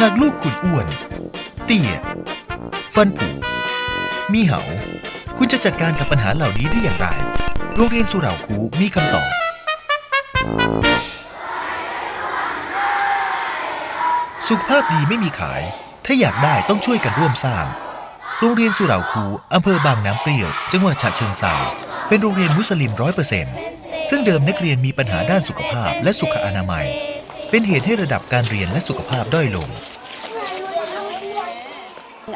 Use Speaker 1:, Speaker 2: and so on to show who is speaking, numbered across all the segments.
Speaker 1: หากลูกคุณอ้วน เตี้ย ฟันผุ มีเหา คุณจะจัดการกับปัญหาเหล่านี้ได้อย่างไร โรงเรียนสุเหร่าคูมีคำตอบ สุขภาพดีไม่มีขาย ถ้าอยากได้ต้องช่วยกันร่วมสร้าง โรงเรียนสุเหร่าคูอำเภอบางน้ำเปรี้ยว จังหวัดฉะเชิงเทราเป็นโรงเรียนมุสลิมร้อยเปอร์เซ็นต์ซึ่งเดิมนักเรียนมีปัญหาด้านสุขภาพและสุขอนามัย เป็นเหตุให้ระดับการเรียนและสุขภาพด้อยลง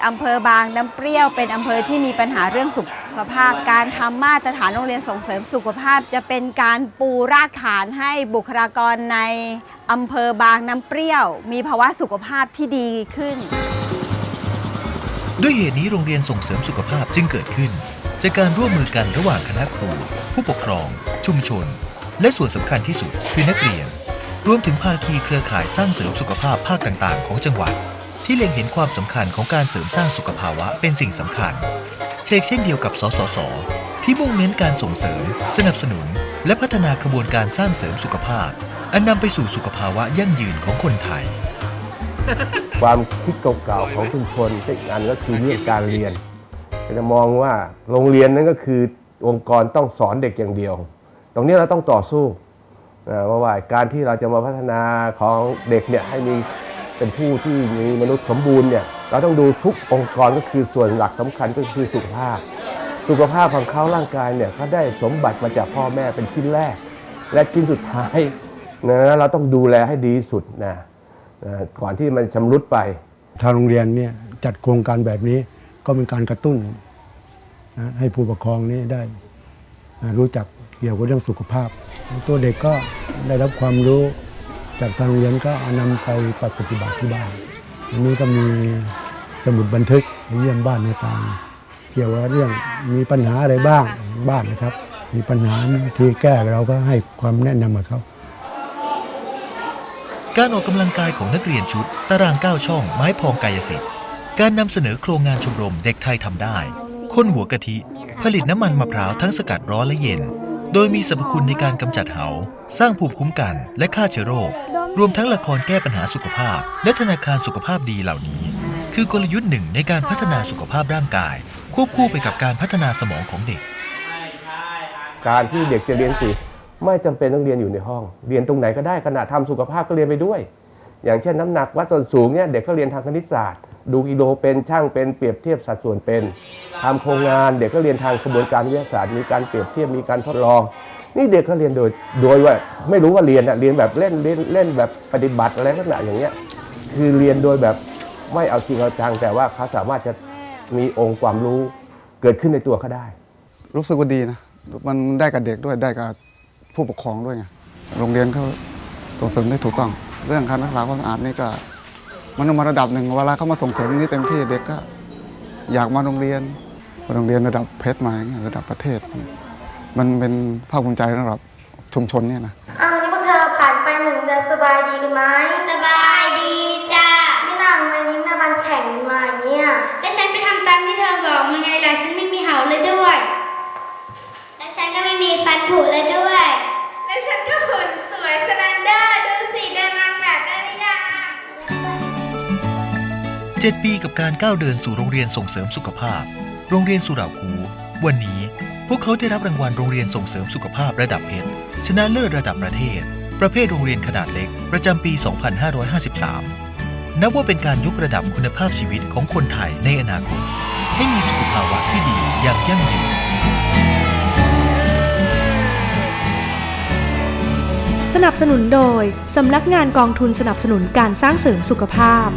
Speaker 2: อำเภอบางน้ำเปรี้ยวเป็นอำเภอที่มีปัญหาเรื่องสุขภาพ การทำมาตรฐานโรงเรียนส่งเสริมสุขภาพ จะเป็นการปูรากฐานให้บุคลากรในอำเภอบางน้ำเปรี้ยว มีภาวะสุขภาพที่ดีขึ้น
Speaker 1: ด้วยเหตุนี้โรงเรียนส่งเสริมสุขภาพจึงเกิดขึ้น จากการร่วมมือกันระหว่างคณะครู ผู้ปกครอง ชุมชน และส่วนสำคัญที่สุดคือนักเรียน รวมถึงภาคีเครือข่ายสร้างเสริมสุขภาพภาคต่างๆ ของจังหวัด ที่เล็งเห็นความสำคัญของการเสริมสร้างสุขภาวะเป็นสิ่งสำคัญ เชกเช่นเดียวกับสสส ที่มุ่งเน้นการส่งเสริม สนับสนุน และพัฒนาขบวนการสร้างเสริมสุขภาพ อันนำไปสู่สุขภาวะยั่งยืนของคนไทย
Speaker 3: ความคิดเก่าๆของชุมชนอีกอันก็คือเรื่องการเรียนจะมองว่าโรงเรียนนั้นก็คือองค์กรต้องสอนเด็กอย่างเดียว ตรงนี้เราต้องต่อสู้ นะเพราว่าการที่เราจะมาพัฒนาของเด็กเนี่ยให้มีเป็นผู้ที่มีมนุษย์สมบูรณ์เนี่ยเราต้องดูทุกองค์กรก็คือส่วนหลักสำคัญก็คือสุขภาพ สุขภาพของเขาร่างกายเนี่ยเขาได้สมบัติมาจากพ่อแม่เป็นชิ้นแรก และชิ้นสุดท้ายนะเราต้องดูแลให้ดีสุดนะนะก่อนที่มันชำรุดไป
Speaker 4: ทางโรงเรียนเนี่ยจัดโครงการแบบนี้ก็เป็นการกระตุ้นนะให้ผู้ปกครองนี่ได้นะรู้จัก เกี่ยวกับเรื่องสุขภาพ ตัวเด็กก็ได้รับความรู้จากทางโรงเรียนก็เอานำไปปฏิบัติที่บ้านอันนี้ก็มีสมุดบันทึกเยี่ยมบ้านในต่างเกี่ยวกับเรื่องมีปัญหาอะไรบ้างบ้านนะครับ มีปัญหาที่แก้เราก็ให้ความแนะนำกับเขา
Speaker 1: การออกกำลังกายของนักเรียนชุด ตาราง9ช่องไม้พองกายสิทธิ์การนำเสนอโครงงานชมรมเด็กไทยทำได้คนหัวกะทิ ผลิตน้ำมันมะพร้าวทั้งสกัดร้อนและเย็น โดยมีสรรพคุณในการกำจัดเหา สร้างภูมิคุ้มกันและฆ่าเชื้อโรค รวมทั้งละครแก้ปัญหาสุขภาพ และธนาคารสุขภาพดีเหล่านี้ คือกลยุทธ์หนึ่งในการพัฒนาสุขภาพร่างกาย ควบคู่ไปกับการพัฒนาสมองของเด็ก
Speaker 3: การที่เด็กจะเรียนสิไม่จำเป็นต้องเรียนอยู่ในห้อง เรียนตรงไหนก็ได้ขณะทำสุขภาพก็เรียนไปด้วย อย่างเช่นน้ำหนักวัดส่วนสูงเนี่ยเด็กก็เรียนทางคณิตศาสตร์ ดูกิโลเป็นช่างเป็นเปรียบเทียบสัดส่วนเป็น ทำโครงงานเด็กก็เรียนทางกระบวนการวิทยาศาสตร์มีการเปรียบเทียบมีการทดลอง นี่เด็กก็เรียนโดยโดยว่าไม่รู้ว่าเรียนอะเรียนแบบเล่นเล่นเล่นแบบปฏิบัติอะไรลักษณะอย่างเงี้ยคือเรียนโดยแบบไม่เอาจริงเอาจังแต่ว่าเขาสามารถจะมีองค์ความรู้เกิดขึ้นในตัวเขาได้
Speaker 5: รู้สึกว่าดีนะ มันได้กับเด็กด้วยได้กับผู้ปกครองด้วยไงโรงเรียนเขาส่งเสริมได้ถูกต้อง เรื่องการรักษาความสะอาดนี่ก็ มันต้องมาระดับหนึ่งเวลาเขามาส่งเสริมนี่เต็มที่เด็กก็ อยากมาโรงเรียน โรงเรียนระดับเพชรมาอย่างเงี้ยระดับประเทศ มันเป็นภาคภูมิใจสำหรับชุมชนเนี่ยนะ
Speaker 6: อ้าวนี่พวกเธอผ่านไปหนึ่งเดือนสบายดีกันไหม
Speaker 7: สบายดีจ้า
Speaker 6: ไม่นานมานี้นามันแฉ่งกันมาอย่างเนี่ย
Speaker 7: และฉันไปทำตามที่เธอบอกมาไงล่ะฉันไม่มีเหาเลยด้วย และฉันก็ไม่มีฟันผุเลยด้วย
Speaker 8: และฉันก็หุ่นสวยสแตนเดอร์ดูสิเดินนางแบบได้หรือยัง
Speaker 1: 7 ปีกับการก้าวเดินสู่โรงเรียนส่งเสริมสุขภาพ โรงเรียนสุราคูวันนี้พวกเขาได้รับรางวัลโรงเรียนส่งเสริมสุขภาพระดับเพชรชนะเลิศระดับประเทศ ประเภทโรงเรียนขนาดเล็ก ประจำปี 2553 นับว่าเป็นการยกระดับคุณภาพชีวิตของคนไทยในอนาคต ให้มีสุขภาวะที่ดีอย่างยั่งยืน
Speaker 9: สนับสนุนโดย สำนักงานกองทุนสนับสนุนการสร้างเสริมสุขภาพ